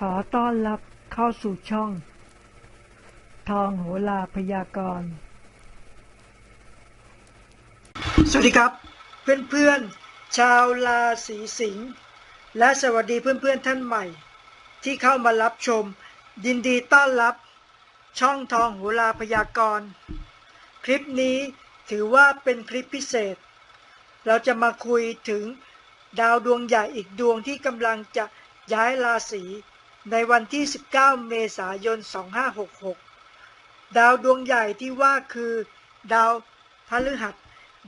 ขอต้อนรับเข้าสู่ช่อง ทองโหราพยากรณ์ สวัสดีครับ เพื่อนๆ ชาวราศีสิงห์และสวัสดีเพื่อนๆท่านใหม่ ที่เข้ามารับชม ยินดีต้อนรับช่องทองโหราพยากรณ์ คลิปนี้ถือว่าเป็นคลิปพิเศษ เราจะมาคุยถึงดาวดวงใหญ่อีกดวงที่กำลังจะย้ายราศี ในวันที่ 19 เมษายน 2566 ดาวดวงใหญ่ที่ว่าคือ ดาวพฤหัส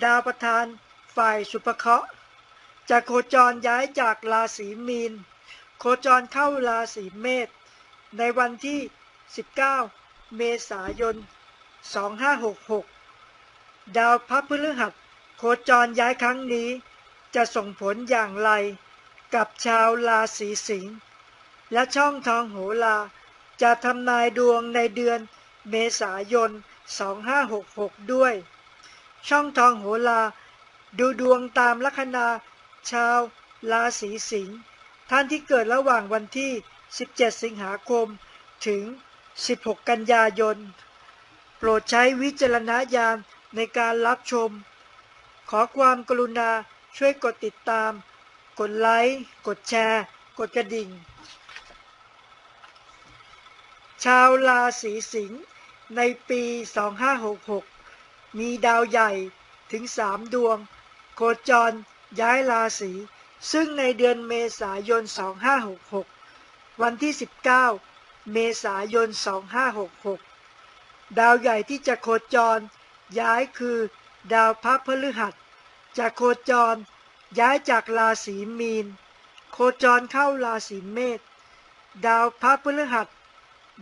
ดาวประธานฝ่ายสุภเคราะห์จะโคจรย้ายจากราศีมีน โคจรเข้าราศีเมษในวันที่ 19 เมษายน 2566 ดาวพระพฤหัส โคจรย้ายครั้งนี้ จะส่งผลอย่างไรกับชาวราศีสิงห์ และช่องทองโหรา จะทำนายดวงในเดือนเมษายน 2566 ด้วย ช่องทองโหรา ดูดวงตามลัคนา ชาวราศีสิงห์ท่านที่เกิดระหว่างวันที่ 17 สิงหาคม ถึง 16 กันยายน โปรดใช้วิจารณญาณในการรับชม ขอความกรุณาช่วยกดติดตาม กดไลค์ กดแชร์ กดกระดิ่ง ชาวราศีสิงห์ในปี 2566 มีดาวใหญ่ถึงสามดวง โคจรย้ายราศี ซึ่งในเดือนเมษายน 2566 วันที่ 19 เมษายน 2566 ดาวใหญ่ที่จะโคจรย้ายคือดาวพระพฤหัสจะโคจรย้ายจากราศีมีน โคจรเข้าราศีเมษ ดาวพระพฤหัส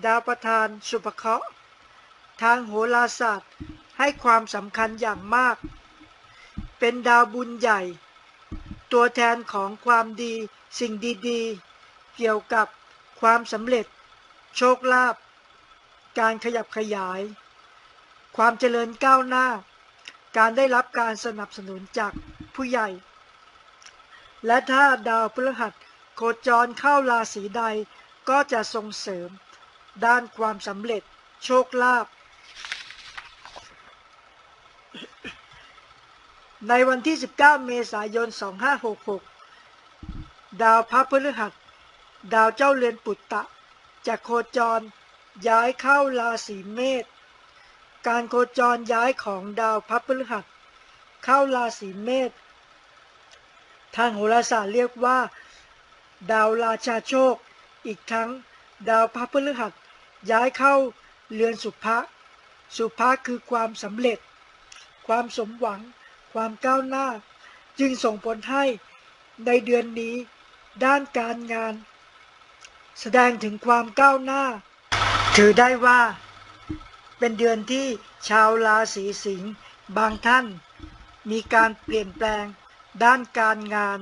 ดาวประธานสุภเคราะห์ ทางโหราศาสตร์ให้ความสำคัญอย่างมาก เป็นดาวบุญใหญ่ ตัวแทนของความดีสิ่งดีๆ เกี่ยวกับความสำเร็จ โชคลาภการขยับขยาย ความเจริญก้าวหน้า การได้รับการสนับสนุนจากผู้ใหญ่ และถ้าดาวพฤหัสโคจรเข้าราศีใดก็จะส่งเสริม ด้านความสำเร็จ โชคลาภในวันที่ 19 เมษายน 2566 ดาวพระพฤหัส ดาวเจ้าเรือนปุตตะจะโคจรย้ายเข้าราศีเมษ การโคจรย้ายของดาวพระพฤหัส เข้าราศีเมษ ทางโหราศาสตร์เรียกว่า ดาวราชาโชค อีกทั้งดาวพระพฤหัส ย้ายเข้าเรือนสุภะสุภะคือความสำเร็จ ความสมหวัง ความก้าวหน้า จึงส่งผลให้ในเดือนนี้ด้านการงาน แสดงถึงความก้าวหน้า ถือได้ว่า เป็นเดือนที่ชาวราศีสิงห์บางท่าน มีการเปลี่ยนแปลงด้านการงาน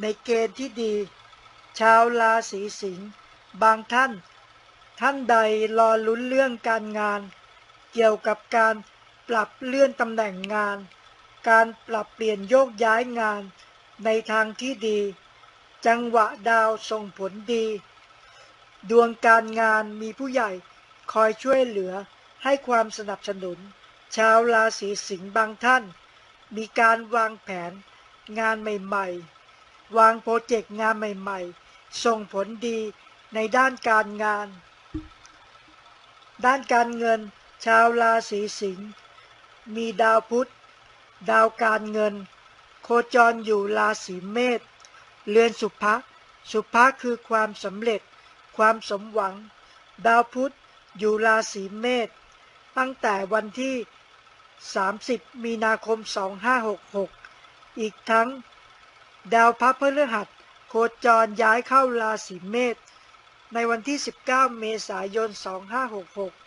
ในเกณฑ์ที่ดี ชาวราศีสิงห์บางท่าน ท่านใดรอลุ้นเรื่องการงาน เกี่ยวกับการปรับเลื่อนตำแหน่งงาน การปรับเปลี่ยนโยกย้ายงานในทางที่ดี จังหวะดาวส่งผลดี ดวงการงานมีผู้ใหญ่คอยช่วยเหลือให้ความสนับสนุน ชาวราศีสิงห์บางท่าน มีการวางแผนงานใหม่ๆ วางโปรเจกต์งานใหม่ๆ ส่งผลดีในด้านการงาน ด้านการเงิน ชาวราศีสิงห์มีดาวพุธ ดาวการเงิน โคจรอยู่ราศีเมษเรือนสุภะสุภะคือความสำเร็จ ความสมหวัง ดาวพุธอยู่ราศีเมษตั้งแต่วันที่ 30 มีนาคม 2566 อีกทั้ง ดาวพระพฤหัส โคจรย้ายเข้าราศีเมษ ในวันที่ 19 เมษายน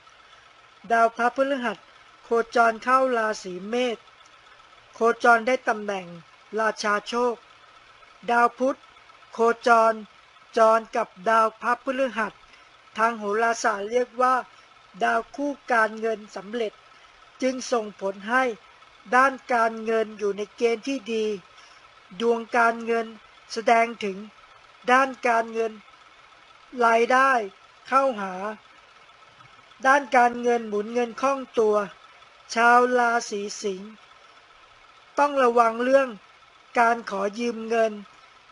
2566 ดาวพระพฤหัส โคจรเข้าราศีเมษ โคจรได้ตำแหน่ง ราชาโชค ดาวพุธ โคจร จรกับดาวพระพฤหัส ทางโหราศาสตร์เรียกว่า ดาวคู่การเงินสำเร็จ จึงส่งผลให้ด้านการเงินอยู่ในเกณฑ์ที่ดี ดวงการเงินแสดงถึง ด้านการเงิน รายได้ เข้าหา ด้านการเงินหมุนเงินคล่องตัว ชาวราศีสิงห์ต้องระวังเรื่องการขอยืมเงิน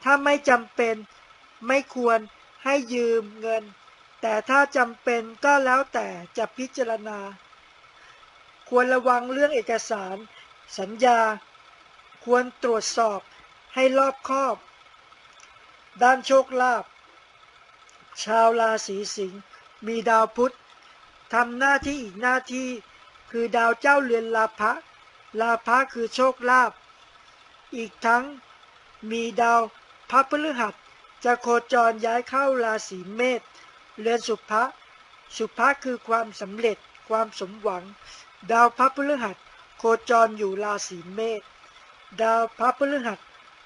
ถ้าไม่จำเป็นไม่ควรให้ยืมเงิน แต่ถ้าจำเป็นก็แล้วแต่จะพิจารณา ควรระวังเรื่องเอกสาร สัญญา ควรตรวจสอบให้รอบคอบ ด้านโชคลาภ ชาวราศีสิงห์มีดาวพุธทำหน้าที่อีกหน้าที่คือดาวเจ้าเรือนลาภะลาภะคือโชคลาภอีกทั้งมีดาวพระพฤหัสจะโคจรย้ายเข้าราศีเมษเรือนสุภะสุภะคือความสำเร็จความสมหวัง ดาวพระพฤหัสโคจรอยู่ราศีเมษดาวพระพฤหัส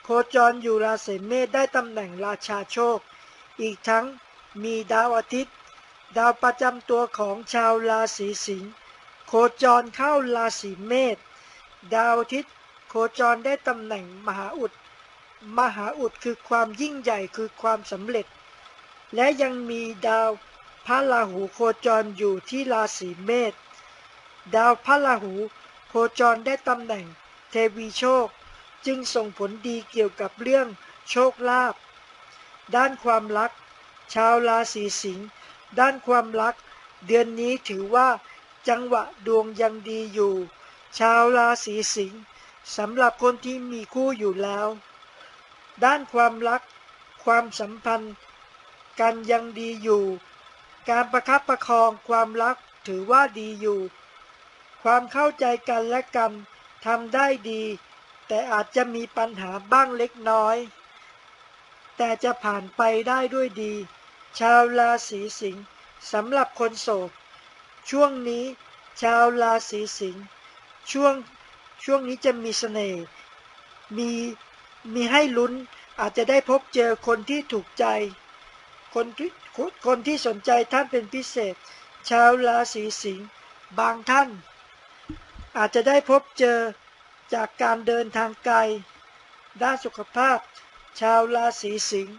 โคจรอยู่ราศีเมษได้ตำแหน่งราชาโชค อีกทั้ง มีดาวอาทิตย์ ดาวประจำตัวของชาวราศีสิงห์โคจรเข้าราศีเมษดาวอาทิตย์ โคจรได้ตำแหน่งมหาอุด มหาอุดคือความยิ่งใหญ่คือความสำเร็จ และยังมีดาวพระราหูโคจรอยู่ที่ราศีเมษดาวพระราหูโคจรได้ตำแหน่งเทวีโชค จึงส่งผลดีเกี่ยวกับเรื่องโชคลาภด้านความรัก ชาวราศีสิงห์ด้านความรัก เดือนนี้ถือว่าจังหวะดวงยังดีอยู่ ชาวราศีสิงห์สำหรับคนที่มีคู่อยู่แล้ว ด้านความรัก ความสัมพันธ์กันยังดีอยู่ การประคับประคองความรักถือว่าดีอยู่ ความเข้าใจกันและกันทำได้ดี แต่อาจจะมีปัญหาบ้างเล็กน้อย แต่จะผ่านไปได้ด้วยดี ชาวราศีสิงห์สำหรับคนโสดช่วงนี้ชาวราศีสิงห์ช่วงช่วงนี้จะมีเสน่ห์มีมีให้ลุ้นอาจจะได้พบเจอคนที่ถูกใจ คนที่คนคนที่สนใจท่านเป็นพิเศษ ชาวราศีสิงห์บางท่าน อาจจะได้พบเจอจากการเดินทางไกล ด้านสุขภาพ ชาวราศีสิงห์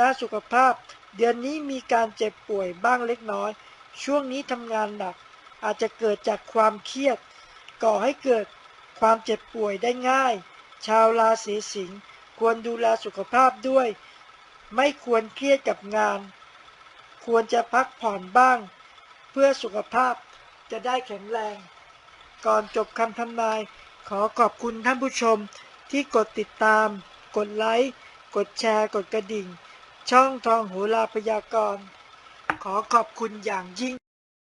ด้านสุขภาพ เดือนนี้มีการเจ็บป่วยบ้างเล็กน้อย ช่วงนี้ทำงานหนัก อาจจะเกิดจากความเครียด ก่อให้เกิดความเจ็บป่วยได้ง่าย ชาวราศีสิงห์ควรดูแลสุขภาพด้วย ไม่ควรเครียดกับงาน ควรจะพักผ่อนบ้าง เพื่อสุขภาพจะได้แข็งแรง ก่อนจบคำทำนาย ขอขอบคุณท่านผู้ชมที่กดติดตาม กดไลค์ กดแชร์ กดกระดิ่ง ช่องทองโหราพยากรณ์ ขอขอบคุณอย่างยิ่ง